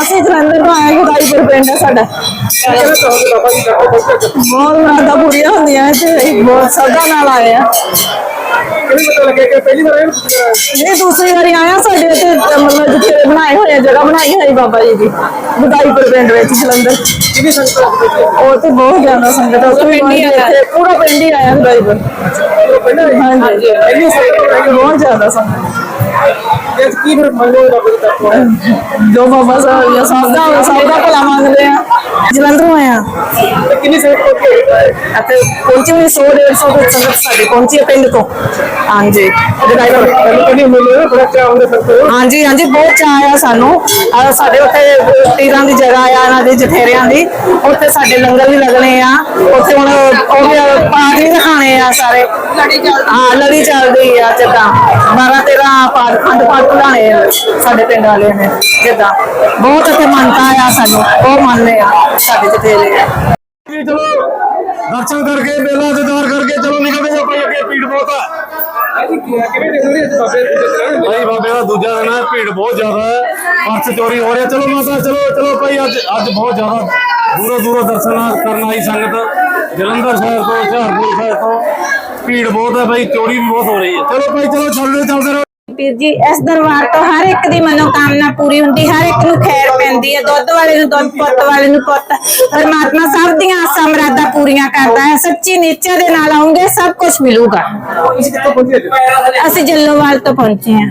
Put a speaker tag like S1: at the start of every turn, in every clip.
S1: ਅਸੀਂ ਜਲੰਧਰ ਤੋਂ ਆਏ ਗੁਦਾਈਪੁਰ ਪਿੰਡ ਹੈ ਸਾਡਾ। ਬਹੁਤ ਮਾਤਾ ਪੂਰੀਆਂ ਹੁੰਦੀਆਂ ਇੱਥੇ ਬਹੁਤ ਸਦਾ ਨਾਲ ਆਏ ਆ ਇਹ ਦੂਸਰੀ ਵਾਰੀ ਆਇਆ ਸਾਡੇ ਇੱਥੇ ਮਤਲਬ ਜਿੱਥੇ ਬਣਾਏ ਹੋਏ ਆ, ਜਗ੍ਹਾ ਬਣਾਈ ਹੋਈ ਬਾਬਾ ਜੀ ਦੀ ਗੁਦਾਈਪੁਰ ਪਿੰਡ ਵਿੱਚ, ਜਲੰਧਰ। ਉਹ ਤੇ ਬਹੁਤ ਜ਼ਿਆਦਾ ਸੰਗਤ ਹੈ ਪਿੰਡ ਹੀ ਆਇਆ ਪੂਰਾ ਪਿੰਡ ਹੀ ਆਇਆ ਗੁਦਾਈਪੁਰ ਹਾਂਜੀ, ਬਹੁਤ ਜ਼ਿਆਦਾ ਸੰਗਤ। ਜੋ ਬਾਬਾ ਸਾਹਿਬ ਜਾਂ ਸਭ ਦਾ ਸਭ ਦਾ ਭਲਾ ਮੰਗਦੇ ਆ। ਜਲੰਧਰੋਂ ਆਇਆ। ਅਤੇ ਪਹੁੰਚੀ ਹੋਈ 100 150 ਤੋਂ ਸੰਗਤ ਸਾਡੇ ਪਹੁੰਚੀ ਹੈ ਪਿੰਡ ਤੋਂ। ਹਾਂਜੀ। ਹਾਂਜੀ ਹਾਂਜੀ ਬਹੁਤ ਚਾਅ ਆ ਸਾਨੂੰ। ਸਾਡੇ ਉੱਥੇ ਪੀਰਾਂ ਦੀ ਜਗ੍ਹਾ ਆ ਇਹਨਾਂ ਦੀ ਜਠੇਰਿਆਂ ਦੀ। ਉੱਥੇ ਸਾਡੇ ਲੰਗਰ ਵੀ ਲੱਗਣੇ ਆ। ਉੱਥੇ ਹੁਣ ਉਹ ਵੀ ਪਾਠ ਵੀ ਦਿਖਾਣੇ ਆ ਸਾਰੇ। ਹਾਂ ਲੜੀ ਚੱਲਦੀ ਆ ਜਿੱਦਾਂ। 12 13 ਪਾਠ ਖੰਡ ਪਾਠ ਪੜਾਣੇ ਆ ਸਾਡੇ ਪਿੰਡ ਵਾਲਿਆਂ ਨੇ ਜਿੱਦਾਂ। ਬਹੁਤ ਉੱਥੇ ਮੰਨਤਾ ਆ ਸਾਨੂੰ ਉਹ ਮੰਨਦੇ ਆ ਸਾਡੇ ਜਠੇਰੇ। ਆ
S2: ਚਲੋ। ਦਰਸ਼ਨ ਕਰਕੇ, ਮੇਲਾ ਦੀਦਾਰ ਕਰਕੇ ਚਲੋ ਨਿਕਲਦੇ ਆਪਾਂ ਅੱਗੇ ਭੀੜ ਬਹੁਤ ਆ। ਭਾਈ ਬਾਬੇ ਦਾ ਦੂਜਾ ਦਿਨ ਹੈ ਭੀੜ ਬਹੁਤ ਜ਼ਿਆਦਾ ਹੈ ਪਰਸ ਚੋਰੀ ਹੋ ਰਿਹਾ। ਚਲੋ ਮਾਤਾ, ਚਲੋ ਚਲੋ ਭਾਈ, ਅੱਜ ਅੱਜ ਬਹੁਤ ਜ਼ਿਆਦਾ ਦੂਰੋਂ ਦੂਰੋਂ ਦਰਸ਼ਨ ਕਰਨ ਆਈ ਸੰਗਤ। ਜਲੰਧਰ ਸ਼ਹਿਰ ਤੋਂ, ਹੁਸ਼ਿਆਰਪੁਰ ਸ਼ਹਿਰ ਤੋਂ। ਭੀੜ ਬਹੁਤ ਹੈ ਭਾਈ, ਚੋਰੀ ਵੀ ਬਹੁਤ ਹੋ ਰਹੀ ਹੈ ਚਲੋ ਭਾਈ, ਚਲੋ, ਚੱਲਦੇ ਚੱਲਦੇ ਰਹੋ
S1: ਜੀ, ਇਸ ਦਰਬਾਰ ਤੋਂ ਹਰ ਇੱਕ ਦੀ ਮਨੋਕਾਮਨਾ ਪੂਰੀ ਹੁੰਦੀ, ਹਰ ਇੱਕ ਨੂੰ ਖੈਰ ਪੈਂਦੀ ਹੈ, ਦੁੱਧ ਵਾਲੇ ਨੂੰ ਦੁੱਧ, ਪੁੱਤ ਵਾਲੇ ਨੂੰ ਪੁੱਤ। ਪਰਮਾਤਮਾ ਸਭ ਦੀਆਂ ਆਸਾਂ ਮੁਰਾਦਾਂ ਪੂਰੀਆਂ ਕਰਦਾ ਹੈ, ਸੱਚੀ ਨੀਚੇ ਦੇ ਨਾਲ ਆਉਂਗੇ, ਸਭ ਕੁਝ ਮਿਲੂਗਾ। ਅਸੀਂ ਜੱਲੋਵਾਲ ਤੋਂ ਪਹੁੰਚੇ ਹਾਂ।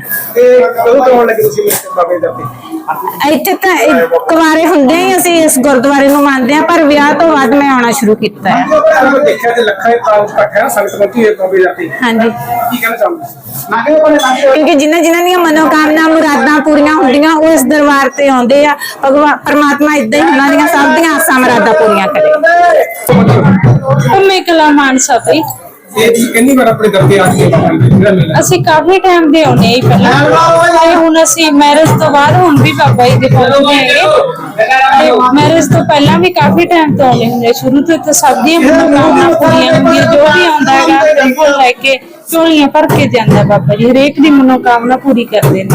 S1: ਇੱਥੇ ਤਾਂ ਕੁਵਾਰੇ ਹੁੰਦੇ ਹੀ ਅਸੀਂ ਇਸ ਗੁਰਦੁਆਰੇ ਨੂੰ ਮੰਨਦੇ ਹਾਂ ਪਰ ਵਿਆਹ ਤੋਂ ਬਾਅਦ ਮੈਂ ਆਉਣਾ ਸ਼ੁਰੂ ਕੀਤਾ ਹੈ। ਹਾਂਜੀ। ਕਿਉਂਕਿ ਜਿਨ੍ਹਾਂ ਜਿਨ੍ਹਾਂ ਦੀਆਂ ਮਨੋਕਾਮਨਾ ਮੁਰਾਦਾਂ ਪੂਰੀਆਂ ਹੁੰਦੀਆਂ ਉਹ ਇਸ ਦਰਬਾਰ ਤੇ ਆਉਂਦੇ ਆ। ਭਗਵਾਨ ਪਰਮਾਤਮਾ ਇਦਾਂ ਹੀ ਉਹਨਾਂ ਦੀਆਂ ਸਭ ਦੀਆਂ ਆਸਾਂ ਮੁਰਾਦਾਂ ਪੂਰੀਆਂ ਕਰੇ।
S3: ਮੈਂ ਕਲਾ ਮਾਨਸਾ ਤੋਂ
S4: ਕਿੰਨੀ ਵਾਰ ਆਪਣੇ ਦਰ ਤੇ ਆ ਕੇ ਜਿਹੜਾ ਮੇਲਾ?
S3: ਅਸੀਂ ਕਾਫੀ ਟਾਈਮ ਦੇ ਆਉਨੇ ਹੀ ਪਹਿਲਾਂ। ਤੇ ਹੁਣ ਅਸੀਂ ਮੈਰਿਜ ਤੋਂ ਬਾਅਦ ਹੁਣ ਵੀ ਬਾਬਾ ਜੀ ਦੇ ਪਹੁੰਚਦੇ ਹੈਗੇ। ਮੈਰਿਜ ਤੋਂ ਪਹਿਲਾਂ ਵੀ ਕਾਫੀ ਟਾਈਮ ਤੋਂ ਆਉਨੇ ਹੁੰਦੇ ਸ਼ੁਰੂ ਤੋਂ ਤਾਂ ਸਭ ਦੀਆਂ ਮਨੋਕਾਮਨਾ ਪੂਰੀਆਂ ਹੁੰਦੀਆਂ ਜੋ ਵੀ ਆਉਂਦਾ ਹੈਗਾ ਆਪਣੇ ਕੋਲ ਲੈ ਕੇ ਝੋਲੀਆਂ ਭਰ ਕੇ ਜਾਂਦਾ ਬਾਬਾ ਜੀ। ਹਰੇਕ ਦੀ ਮਨੋਕਾਮਨਾ ਪੂਰੀ ਕਰਦੇ ਨੇ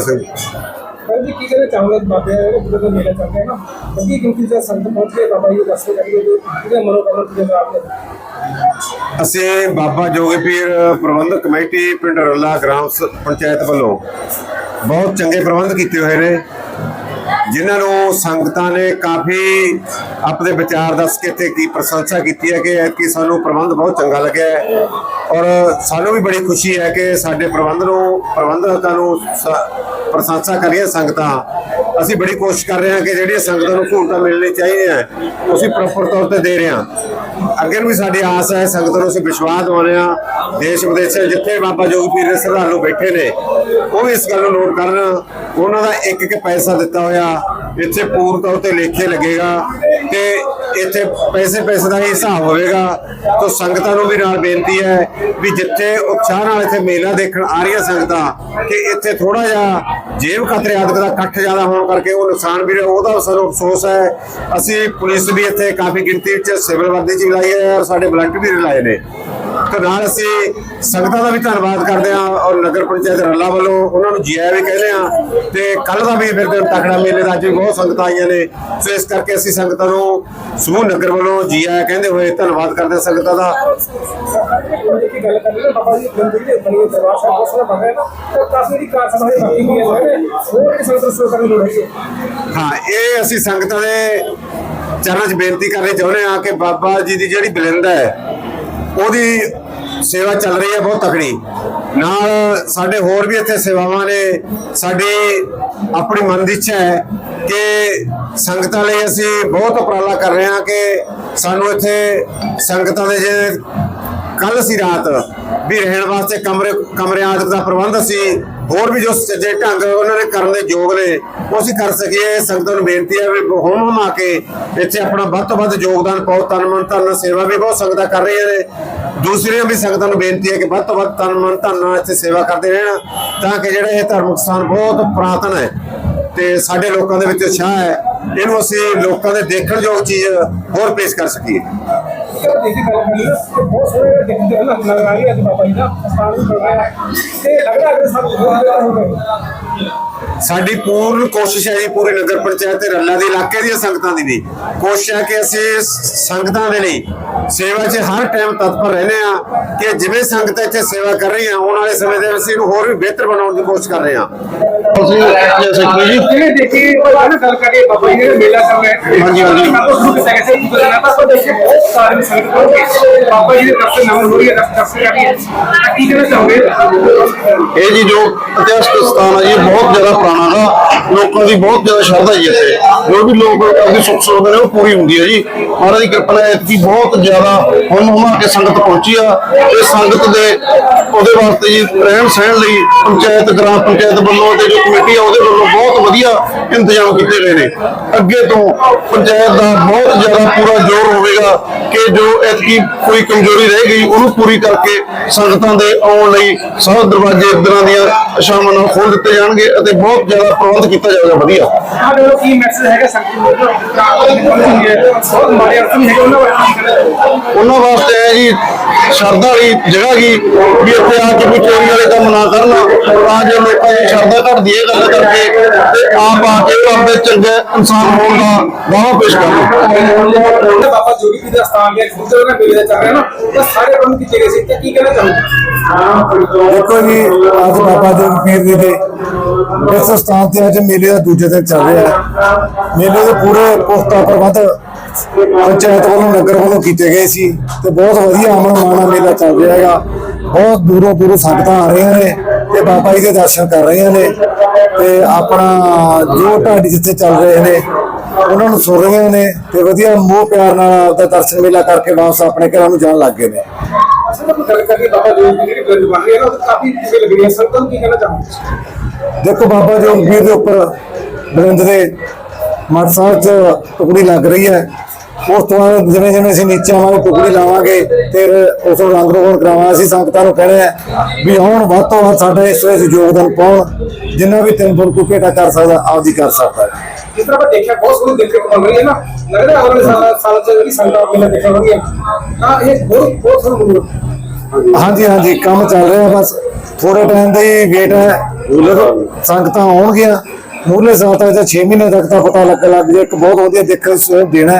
S2: ਸਿੰਘ।
S4: ਪਰ ਜੀ ਕੀ ਕਹਿੰਦੇ ਚਾਹੁੰਗਾ ਬਾਬੇ? ਜਿਹੜੇ ਬੁੱਧ ਦਾ ਮੇਲਾ ਚੱਲ ਰਿਹਾ ਨਾ। ਕਿਉਂਕਿ ਕਿਉਂਕਿ ਜਦ ਸੰਤ ਪਹੁੰਚ ਗਏ ਬਾਬਾ ਜੀ ਦੱਸੋ ਜਾਈਏ ਇਹਦੇ ਮਨੋਕਾਮਨਾ ਪੂਰੇ ਕਰਾਉਂਦੇ
S2: ਅਸੀਂ ਬਾਬਾ ਜੋਗੀ ਪ੍ਰਬੰਧਕ ਕਮੇਟੀ ਪਿੰਡ ਰੱਲਾ ਗ੍ਰਾਮ ਪੰਚਾਇਤ ਵੱਲੋਂ ਬਹੁਤ ਚੰਗੇ ਪ੍ਰਬੰਧ ਕੀਤੇ ਹੋਏ ਨੇ, ਜਿਨ੍ਹਾਂ ਨੂੰ ਸੰਗਤਾਂ ਨੇ ਕਾਫੀ ਆਪਣੇ ਵਿਚਾਰ ਦੱਸ ਕੇ ਤੇ ਕੀ ਪ੍ਰਸ਼ੰਸਾ ਕੀਤੀ ਹੈ ਕਿ ਕਿ ਸਾਨੂੰ ਪ੍ਰਬੰਧ ਬਹੁਤ ਚੰਗਾ ਲੱਗਿਆ ਔਰ ਸਾਨੂੰ ਵੀ ਬੜੀ ਖੁਸ਼ੀ ਹੈ ਕਿ ਸਾਡੇ ਪ੍ਰਬੰਧ ਨੂੰ, ਪ੍ਰਬੰਧਕਾਂ ਨੂੰ ਸ- ਪ੍ਰਸ਼ੰਸਾ ਕਰੀਏ ਸੰਗਤਾਂ। ਅਸੀਂ ਬੜੀ ਕੋਸ਼ਿਸ਼ ਕਰ ਰਹੇ ਹਾਂ ਕਿ ਜਿਹੜੀਆਂ ਸੰਗਤਾਂ ਨੂੰ ਸਹੂਲਤਾਂ ਮਿਲਣੀ ਚਾਹੀਦੀਆਂ ਅਸੀਂ ਪ੍ਰੋਪਰ ਤੌਰ ਤੇ ਦੇ ਰਹੇ ਹਾਂ। ਅੱਗੇ ਨੂੰ ਵੀ ਸਾਡੀ ਆਸ ਹੈ, ਸੰਗਤਾਂ ਨੂੰ ਅਸੀਂ ਵਿਸ਼ਵਾਸ ਦਿਵਾਉਂਦੇ ਹਾਂ। ਦੇਸ਼ ਵਿਦੇਸ਼ ਜਿੱਥੇ ਬਾਬਾ ਜੋਗੀ ਪੀਰ ਦੇ ਸ਼ਰਧਾਲੂ ਬੈਠੇ ਨੇ, ਉਹ ਵੀ ਇਸ ਗੱਲ ਨੂੰ ਨੋਟ ਕਰਨ। ਉਹਨਾਂ ਦਾ ਇੱਕ ਇੱਕ ਪੈਸਾ ਦਿੱਤਾ ਹੋਇਆ, ਇੱਥੇ ਪੂਰਨ ਤੌਰ ਤੇ ਲੇਖੇ ਲੱਗੇਗਾ ਤੇ ਇੱਥੇ ਪੈਸੇ ਪੈਸੇ ਦਾ ਹੀ ਹਿਸਾਬ ਹੋਵੇਗਾ ਤਾਂ ਸੰਗਤਾਂ ਨੂੰ ਵੀ ਨਾਲ ਬੇਨਤੀ ਹੈ ਵੀ ਜਿੱਥੇ ਉਤਸ਼ਾਹ ਨਾਲ ਇੱਥੇ ਮੇਲਾ ਦੇਖਣ ਆ ਰਹੀਆਂ ਸੰਗਤਾਂ, ਕਿ ਇੱਥੇ ਥੋੜਾ ਜਿਹਾ ਜੇਬ ਕਤਰੇ ਆਦਿਕ ਦਾ ਇਕੱਠ ਜ਼ਿਆਦਾ ਹੋਣ ਕਰਕੇ ਉਹ ਨੁਕਸਾਨ ਵੀ ਰਿਹਾ, ਉਹਦਾ ਸਾਨੂੰ ਅਫਸੋਸ ਹੈ। ਅਸੀਂ ਪੁਲਿਸ ਵੀ ਇੱਥੇ ਕਾਫੀ ਗਿਣਤੀ ਵਿੱਚ ਸਿਵਲ ਵਰਦੀ ਚ ਵੀ ਲਾਈ ਹੈ ਔਰ ਸਾਡੇ ਵਲੰਟੀਅਰ ਵੀ ਲਾਏ ਨੇ। ਤੇ ਨਾਲ ਅਸੀਂ ਸੰਗਤਾਂ ਦਾ ਵੀ ਧੰਨਵਾਦ ਕਰਦੇ ਹਾਂ ਔਰ ਨਗਰ ਪੰਚਾਇਤ ਰੱਲਾ ਵੱਲੋਂ ਉਹਨਾਂ ਨੂੰ ਜੀ ਵੀ ਕਹਿੰਦੇ ਆ ਤੇ ਕੱਲ ਦਾ ਵੀ ਫਿਰ ਤਕੜਾ ਮੇਲੇ ਦਾ ਅੱਜ ਵੀ ਬਹੁਤ ਸੰਗਤਾਂ ਆਈਆਂ ਨੇ। ਸੋ ਇਸ ਕਰਕੇ ਅਸੀਂ ਸੰਗਤਾਂ ਨੂੰ ਸਮੂਹ ਨਗਰ ਵੱਲੋਂ ਜੀ ਕਹਿੰਦੇ ਹੋਏ ਧੰਨਵਾਦ ਕਰਦੇ ਹਾਂ ਸੰਗਤਾਂ ਦਾ।
S4: ਗੱਲ ਕਰ ਰਹੇ ਬਾਬਾ ਜੀ ਮੰਦਿਰ ਦੇ ਬਣੀ ਦਰਬਾਰ ਸਾਹਿਬ ਬਹੁਤ ਬਣ ਰਿਹਾ ਨਾ ਤੇ ਕਾਫੀ ਦੀ ਕਾਰ ਸਭਾ ਬਾਕੀ ਹੋਈ ਹੈ ਹੋਰ ਵੀ ਸੰਗਤ ਸੋ ਕਰਨ ਲੋੜ ਹੈ
S2: ਹਾਂ, ਇਹ ਅਸੀਂ ਸੰਗਤਾਂ ਦੇ ਚਰਨਾਂ 'ਚ ਬੇਨਤੀ ਕਰਨੀ ਚਾਹੁੰਦੇ ਹਾਂ ਕਿ ਬਾਬਾ ਜੀ ਦੀ ਜਿਹੜੀ ਬਲਿੰਦਾ ਹੈ ਉਹਦੀ ਸੇਵਾ ਚੱਲ ਰਹੀ ਹੈ ਬਹੁਤ ਤਕੜੀ। ਨਾਲ ਸਾਡੇ ਹੋਰ ਵੀ ਇੱਥੇ ਸੇਵਾਵਾਂ ਨੇ। ਸਾਡੀ ਆਪਣੀ ਮਨ ਦੀ ਇੱਛਾ ਹੈ ਕਿ ਸੰਗਤਾਂ ਲਈ ਅਸੀਂ ਬਹੁਤ ਉਪਰਾਲਾ ਕਰ ਰਹੇ ਹਾਂ ਕਿ ਸਾਨੂੰ ਇੱਥੇ ਸੰਗਤਾਂ ਦੇ ਜਿਹੜੇ ਕੱਲ ਸੀ ਰਾਤ ਵੀ ਰਹਿਣ ਵਾਸਤੇ ਕਮਰੇ ਕਮਰੇ ਆਦਿ ਦਾ ਪ੍ਰਬੰਧ ਅਸੀਂ ਹੋਰ ਵੀ ਜੋ ਸੱਜੇ ਢੰਗ ਉਹਨਾਂ ਨੇ ਕਰਨ ਦੇ ਯੋਗ ਨੇ, ਉਹ ਅਸੀਂ ਕਰ ਸਕੀਏ। ਸੰਗਤਾਂ ਨੂੰ ਬੇਨਤੀ ਹੈ ਵੀ ਹੋਮ ਹੋਮ ਆ ਕੇ ਇੱਥੇ ਆਪਣਾ ਵੱਧ ਤੋਂ ਵੱਧ ਯੋਗਦਾਨ ਪਾਓ। ਤਨ ਮਨ ਧਨ ਨਾਲ ਸੇਵਾ ਵੀ ਬਹੁਤ ਸੰਗਤਾਂ ਕਰ ਰਹੀਆਂ ਨੇ। ਦੂਸਰੀਆਂ ਵੀ ਸੰਗਤਾਂ ਨੂੰ ਬੇਨਤੀ ਹੈ ਕਿ ਵੱਧ ਤੋਂ ਵੱਧ ਤਨ ਮਨ ਧਨ ਨਾਲ ਇੱਥੇ ਸੇਵਾ ਕਰਦੇ ਰਹਿਣਾ, ਤਾਂ ਕਿ ਜਿਹੜਾ ਇਹ ਧਾਰਮਿਕ ਸਥਾਨ ਬਹੁਤ ਪੁਰਾਤਨ ਹੈ ਤੇ ਸਾਡੇ ਲੋਕਾਂ ਦੇ ਵਿੱਚ ਉਤਸ਼ਾਹ ਹੈ। ਇਹਨੂੰ ਅਸੀਂ ਲੋਕਾਂ ਦੇ ਦੇਖਣ ਯੋਗ ਚੀਜ਼ ਹੋਰ ਪੇਸ਼ ਕਰ ਸਕੀਏ।
S4: ਚਲੋ ਦੇਖੀ ਗੱਲ ਕਰ ਲਈ ਬਹੁਤ ਸੋਹਣੇ ਦੇਖਦੇ ਹਨ ਨਜ਼ਰ ਆ ਰਹੀ ਹੈ ਅੱਜ ਬਾਬਾ ਜੀ ਦਾ ਸਥਾਨ ਵੀ ਬਣ ਰਿਹਾ ਹੈ ਤੇ ਲੱਗਦਾ ਹੈ
S2: ਸਾਡੀ ਪੂਰਨ ਕੋਸ਼ਿਸ਼ ਹੈ ਜੀ, ਪੂਰੇ ਨਗਰ ਪੰਚਾਇਤ ਤੇ ਰੱਲਾ ਦੇ ਇਲਾਕੇ ਦੀਆਂ ਸੰਗਤਾਂ ਦੀ ਵੀ। ਕੋਸ਼ਿਸ਼ ਹੈ ਕਿ ਅਸੀਂ ਸੰਗਤਾਂ ਦੇ ਲਈ ਸੇਵਾ 'ਚ ਹਰ ਟਾਈਮ ਤਤਪਰ ਰਹਿੰਦੇ ਆ ਕਿ ਜਿਵੇਂ ਸੰਗਤਾਂ ਇੱਥੇ ਸੇਵਾ ਕਰ ਰਹੀਆਂ ਆਉਣ ਵਾਲੇ ਸਮੇਂ ਦੇ ਵਿੱਚ ਅਸੀਂ ਇਹਨੂੰ ਹੋਰ ਵੀ ਬਿਹਤਰ ਬਣਾਉਣ ਦੀ ਕੋਸ਼ਿਸ਼ ਕਰ ਰਹੇ ਹਾਂ।
S5: ਅਸੀਂ ਜੈ ਸੈਕਟਰੀ ਜੀ
S4: ਜਿਹੜੇ ਦੇਖੀ ਉਹ ਨਾ ਗੱਲ ਕਰੀਏ ਬਾਬਾ ਜੀ ਨੇ ਮੇਲਾ ਚੱਲ ਰਿਹਾ ਹੈ।
S5: ਹਾਂਜੀ, ਹਾਂਜੀ।
S4: ਮੈਂ ਉਸ ਨੂੰ ਕਿਹਾ ਸੀ ਕਿ ਬਦਲਣਾ ਤਾਂ ਆਪਾਂ ਦੇਖੇ ਬਹੁਤ ਸਾਰੇ ਸੰਗਤ ਹੋ ਕੇ ਬਾਬਾ ਜੀ ਦੇ ਦਰਸ਼ਨ ਨਮਨ ਹੋ ਰਹੀ ਹੈ ਦਰਸ਼ਨ ਕਰ ਰਹੀ ਹੈ। ਤਾਂ ਕੀ ਕਹਿਣਾ ਚਾਹੋਗੇ?
S5: ਇਹ ਜੀ ਜੋ ਇਤਿਹਾਸਕ ਸਥਾਨ ਹੈ ਜੀ ਬਹੁਤ ਜ਼ਿਆਦਾ ਪੁਰਾਣਾ ਹੈ ਲੋਕਾਂ ਦੀ ਬਹੁਤ ਜ਼ਿਆਦਾ ਸ਼ਰਧਾ ਜੀ ਇੱਥੇ। ਜੋ ਵੀ ਲੋਕ ਆਪਣੀ ਸੁੱਖ ਸੁੱਖਦੇ ਨੇ ਉਹ ਪੂਰੀ ਹੁੰਦੀ ਹੈ ਜੀ। ਮਹਾਰਾਜ ਦੀ ਕਿਰਪਾ ਨਾਲ ਐਤਕੀ ਬਹੁਤ ਜ਼ਿਆਦਾ ਹੁਣ ਹੁਮਾ ਕੇ ਸੰਗਤ ਪਹੁੰਚੀ ਆ। ਇਹ ਸੰਗਤ ਦੇ ਉਹਦੇ ਵਾਸਤੇ ਜੀ ਰਹਿਣ ਸਹਿਣ ਲਈ ਪੰਚਾਇਤ, ਗ੍ਰਾਮ ਪੰਚਾਇਤ ਵੱਲੋਂ ਤੇ ਜੋ ਕਮੇਟੀ ਆ, ਉਹਦੇ ਵੱਲੋਂ ਬਹੁਤ ਵਧੀਆ ਇੰਤਜ਼ਾਮ ਕੀਤੇ ਗਏ ਨੇ। ਅੱਗੇ ਤੋਂ ਪੰਚਾਇਤ ਦਾ ਬਹੁਤ ਜ਼ਿਆਦਾ ਪੂਰਾ ਜ਼ੋਰ ਹੋਵੇਗਾ ਕਿ ਜੋ ਐਤਕੀ ਕੋਈ ਕਮਜ਼ੋਰੀ ਰਹਿ ਗਈ, ਉਹਨੂੰ ਪੂਰੀ ਕਰਕੇ ਸੰਗਤਾਂ ਦੇ ਆਉਣ ਲਈ ਸਭ ਦਰਵਾਜ਼ੇ ਇਦਾਂ ਦੀਆਂ ਸ਼ਾਮਾਂ ਨੂੰ ਖੋਲ ਦਿੱਤੇ ਜਾਣਗੇ ਅਤੇ ਬਹੁਤ ਜ਼ਿਆਦਾ ਪ੍ਰਬੰਧ ਕੀਤਾ ਜਾਵੇਗਾ, ਵਧੀਆ।
S4: ਸਾਡੇ ਕੀ ਮੈਸੇਜ ਹੈਗਾ ਸੰਗਤ ਨੂੰ। ਬਹੁਤ ਮਾਰੇ ਅਰਥ ਨਹੀਂ ਹੈਗੇ, ਉਹਨਾਂ ਬਾਰੇ
S5: ਉਹਨਾਂ ਵਾਸਤੇ ਹੈ ਜੀ ਸ਼ਰਧਾ ਵਾਲੀ ਜਗ੍ਹਾ ਕੀ ਵੀ ਇੱਥੇ ਆ ਕੇ ਕੋਈ ਚੋਰੀ ਵਾਲੇ ਕੰਮ ਨਾ ਕਰਨ ਤਾਂ ਜੋ ਲੋਕਾਂ ਦੀ ਸ਼ਰਧਾ ਘਟਦੀ ਹੈ ਗੱਲ ਕਰਕੇ ਤੇ ਆਪ ਆ ਕੇ ਉਹ ਆਪਣੇ ਚੰਗੇ ਇਨਸਾਨ ਹੋਣ ਦਾ ਦਾਅਵਾ ਪੇਸ਼ ਕਰਨ
S4: ਜਿਹੜਾ ਬਾਬਾ ਜੋਗੀ ਜੀ ਦਾ ਸਥਾਨ ਹੈ ਦੂਸਰੇ ਦਾ ਮੇਲੇ ਦਾ ਚੱਲ ਰਿਹਾ ਨਾ ਉਹ ਸਾਰੇ ਬੰਦ ਕੀਤੇ ਗਏ ਸੀ। ਤੇ ਕੀ ਕਹਿਣਾ ਚਾਹੋਗੇ
S6: ਦੇਖੋ ਜੀ ਅੱਜ ਬਾਬਾ ਜੋਗ ਪੀਰ ਜੀ ਦੇ ਇਸ ਸਥਾਨ ਤੇ ਅੱਜ ਮੇਲੇ ਦਾ ਦੂਜੇ ਦਿਨ ਚੱਲ ਰਿਹਾ ਹੈ। ਮੇਲੇ ਦੇ ਪੂਰੇ ਪੁਖਤਾ ਪ੍ਰਬੰਧ ਪੰਚਾਇਤ ਵੱਲੋਂ ਨਗਰ ਵੱਲੋਂ ਕੀਤੇ ਗਏ ਸੀ ਤੇ ਬਹੁਤ ਵਧੀਆ ਅਮਨ ਮਾਣਾ ਮੇਲਾ ਚੱਲ ਰਿਹਾ ਹੈਗਾ। ਬਹੁਤ ਦੂਰੋਂ ਦੂਰੋਂ ਸੰਗਤਾਂ ਆ ਰਹੀਆਂ ਨੇ ਤੇ ਬਾਬਾ ਜੀ ਦੇ ਦਰਸ਼ਨ ਕਰ ਰਹੀਆਂ ਨੇ ਤੇ ਆਪਣਾ ਜੋ ਢਾਡੀ ਜਿੱਥੇ ਚੱਲ ਰਹੇ ਨੇ ਉਹਨਾਂ ਨੂੰ ਸੁਣ ਰਹੀਆਂ ਨੇ ਤੇ ਵਧੀਆ ਮੋਹ ਪਿਆਰ ਨਾਲ ਆਪਦਾ ਦਰਸ਼ਨ ਮੇਲਾ ਕਰਕੇ ਵਾਪਸ ਆਪਣੇ ਘਰਾਂ ਨੂੰ ਜਾਣ ਲੱਗ ਗਏ ਨੇ। ਦੇਖੋ ਬਾਬਾ ਜੀ ਵੀਰ ਦੇ ਉੱਪਰ ਬਰਿੰਦ ਦੇ ਸਾਹਿਬ ਚ ਟੁਕੜੀ ਲੱਗ ਰਹੀ ਹੈ। ਉਸ ਤੋਂ ਬਾਅਦ ਜਿਵੇਂ ਜਿਵੇਂ ਅਸੀਂ ਨੀਚੇ ਆਵਾਂਗੇ ਟੁਕੜੀ ਲਾਵਾਂਗੇ ਫਿਰ ਉਸ ਨੂੰ ਰੰਗ ਰੋਗਨ ਕਰਾਵਾਂ ਅਸੀਂ ਸੰਗਤਾਂ ਨੂੰ ਕਹਿੰਦੇ ਆ ਵੀ ਆਉਣ ਵੱਧ ਤੋਂ ਵੱਧ ਸਾਡੇ ਇਸ ਵਿੱਚ ਯੋਗਦਾਨ ਪਾਉਣ ਜਿੰਨਾ ਵੀ ਤਿੰਨ ਫੁੱਟ ਕੋਈ ਭੇਟਾ ਕਰ ਸਕਦਾ ਆਪਦੀ ਕਰ ਸਕਦਾ ਹੈ।
S4: ਜਿਸ ਤਰ੍ਹਾਂ ਆਪਾਂ ਦੇਖਿਆ ਬਹੁਤ ਸੋਹਣੀ ਦੇਖਣ ਨੂੰ ਮਿਲ ਰਹੀ ਹੈ ਨਾ। ਲੱਗ ਰਿਹਾ ਅਗਲੇ ਸਾਲ ਸਾਲ ਚ ਜਿਹੜੀ ਸੰਗਤਾਂ ਮੇਲਾ ਦੇਖਣ ਵਾਲੀ ਤਾਂ ਇਹ ਬਹੁਤ ਬਹੁਤ ਸੋਹਣਾ
S6: ਹਾਂਜੀ ਹਾਂਜੀ ਕੰਮ ਚੱਲ ਰਿਹਾ ਬਸ। ਥੋੜੇ ਟਾਈਮ ਦਾ ਹੀ ਵੇਟ ਹੈ। ਸੰਗਤਾਂ ਆਉਣਗੀਆਂ। ਮੂਲੇ ਸਾਲ ਜਾਂ 6 ਮਹੀਨੇ ਤੱਕ ਤਾਂ ਪਤਾ ਲੱਗ ਲੱਗ ਜੇ ਇੱਕ ਬਹੁਤ ਵਧੀਆ ਦੇਖਣ ਨੂੰ ਦੇਣਾ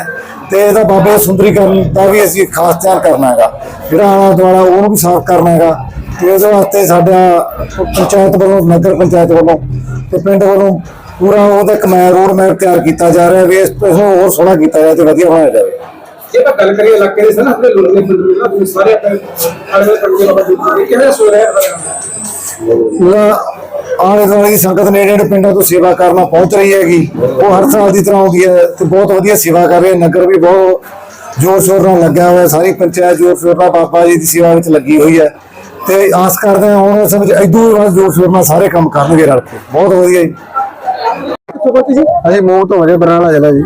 S6: ਤੇ ਇਹਦਾ ਬਾਬੇ ਸੁੰਦਰੀਕਰਨ ਦਾ ਵੀ ਅਸੀਂ ਖਾਸ ਧਿਆਨ ਕਰਨਾ ਹੈਗਾ। ਜਿਹੜਾ ਆਲਾ ਦੁਆਲਾ ਉਹਨੂੰ ਵੀ ਸਾਫ਼ ਕਰਨਾ ਹੈਗਾ। ਤੇ ਉਹਦੇ ਵਾਸਤੇ ਸਾਡਾ ਪੰਚਾਇਤ ਵੱਲੋਂ ਨਗਰ ਪੰਚਾਇਤ ਵੱਲੋਂ ਤੇ ਪਿੰਡ ਵੱਲੋਂ ਪੂਰਾ ਉਹਦਾ ਇੱਕ ਮੈਂ ਰੋਡ ਮੈਪ ਤਿਆਰ ਕੀਤਾ ਜਾ ਰਿਹਾ ਵੀ ਇਸ ਨੂੰ ਹੋਰ ਸੋਹਣਾ ਕੀਤਾ ਜਾਵੇ ਤੇ ਵਧੀਆ ਬਣਾਇਆ ਜਾਵੇ।
S4: ਜੇ ਆਪਾਂ ਗੱਲ ਕਰੀਏ ਇਲਾਕੇ ਦੇ ਸਨ ਆਪਣੇ ਲੋਕ ਨੇ ਪਿੰਡ ਦੇ ਨਾ ਸਾਰੇ ਆਪਣੇ ਦੇ ਬਾਬਾ ਜੀ ਦੀ ਕਿਹੜਾ ਸੋ ਰਿਹਾ
S6: ਆਲੇ ਦੁਆਲੇ ਦੀ ਸੰਗਤ ਨੇੜੇ ਨੇੜੇ ਪਿੰਡਾਂ ਤੋਂ ਸੇਵਾ ਕਰਨਾ ਪਹੁੰਚ ਰਹੀ ਹੈਗੀ। ਉਹ ਹਰ ਸਾਲ ਦੀ ਤਰ੍ਹਾਂ ਆਉਂਦੀ ਹੈ ਤੇ ਬਹੁਤ ਵਧੀਆ ਸੇਵਾ ਕਰ ਰਹੇ ਨਗਰ ਵੀ ਬਹੁਤ ਜ਼ੋਰ ਸ਼ੋਰ ਨਾਲ ਲੱਗਿਆ ਹੋਇਆ ਸਾਰੀ ਪੰਚਾਇਤ ਜ਼ੋਰ ਸ਼ੋਰ ਨਾਲ ਬਾਬਾ ਜੀ ਦੀ ਸੇਵਾ ਵਿੱਚ ਲੱਗੀ ਹੋਈ ਹੈ। ਤੇ ਆਸ ਕਰਦੇ ਹਾਂ ਹੁਣ ਇਸ ਵਿੱਚ ਇਦੋਂ ਵੀ ਜ਼ੋਰ ਸ਼ੋਰ ਨਾਲ ਸਾਰੇ ਕੰਮ ਕਰਨਗੇ ਰਲ ਕੇ। ਬਹੁਤ ਵਧੀਆ ਜੀ।
S4: ਕਿੱਥੋਂ ਪਹੁੰਚੇ
S6: ਤੋਂ ਵਜੇ ਬਰਨਾਲਾ ਜ਼ਿਲ੍ਹਾ ਜੀ।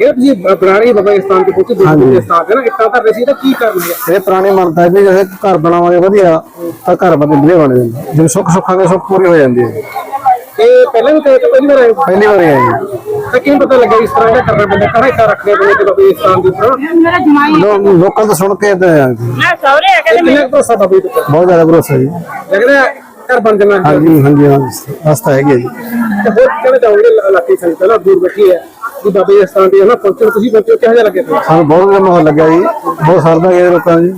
S4: ਇਹ ਤੁਸੀਂ ਬਾਬਾ ਤੇ ਪਹੁੰਚੇ ਦੂਜੇ ਦੇ ਸਥਾਨ ਤੇ ਨਾ ਇੱਟਾਂ ਧਰ ਰਹੇ ਸੀ ਤਾਂ ਕੀ ਕਰਨ ਹੈ?
S6: ਇਹ ਪੁਰਾਣੀ ਮੰਨਤਾ ਹੈ ਵੀ ਜੇ ਘਰ ਬਣਾਵਾਂਗੇ ਵਧੀਆ ਤਾਂ ਘਰ ਬਦਲੇ ਬਣ ਜਾਂਦੇ ਜਿਵੇਂ ਸੁੱਖ ਸੁੱਖਾਂਗੇ ਸੁੱਖ ਪੂਰੀ ਹੋ ਜਾਂਦੀ ਹੈ
S4: ਇਹ ਪਹਿਲਾਂ ਵੀ ਕਦੇ ਪਹਿਲੀ ਵਾਰ ਆਏ ਹੋ?
S6: ਪਹਿਲੀ ਵਾਰੀ ਆਏ ਜੀ।
S4: ਤਾਂ ਕਿਵੇਂ ਪਤਾ ਲੱਗਾ ਇਸ ਤਰ੍ਹਾਂ ਦਾ ਕਰਨਾ ਪੈਂਦਾ ਕੜਾ ਇੱਟਾਂ ਰੱਖਦੇ ਬੰਦੇ ਤੇ ਬਾਬਾ ਇਸ ਸਥਾਨ ਦੇ ਉੱਪਰ?
S6: ਲੋ- ਲੋਕਾਂ ਤੋਂ ਸੁਣ ਕੇ ਤਾਂ
S4: ਭਰੋਸਾ ਬਾਬਾ
S6: ਬਹੁਤ ਜ਼ਿਆਦਾ ਭਰੋਸਾ ਜੀ।
S4: ਲੱਗਦਾ ਘਰ ਬਣ ਜਾਣਾ ਹੈ।
S6: ਹਾਂਜੀ ਹਾਂਜੀ ਹਾਂਜੀ ਰਸਤਾ ਹੈਗਾ ਜੀ।
S4: ਤੇ ਹੋਰ ਕਿਹੜੇ ਚਾਹੋਗੇ ਇਲਾਕੇ ਸੰਗਤ ਨਾ ਦੂਰ ਬੈਠੀ ਹੈ ਕਿ ਬਾਬੇ ਦੇ ਸਥਾਨ ਤੇ ਹੈ ਨਾ ਪਹੁੰਚਣ ਤੁਸੀਂ ਪਹੁੰਚੋ ਕਿਹੋ ਜਿਹਾ ਲੱਗੇ ਤੁਹਾਨੂੰ
S6: ਸਾਨੂੰ ਬਹੁਤ ਵਧੀਆ ਮਾਹੌਲ ਲੱਗਿਆ ਜੀ। ਬਹੁਤ ਸਰਦਾ ਗਿਆ ਲੋਕਾਂ ਨੂੰ ਜੀ।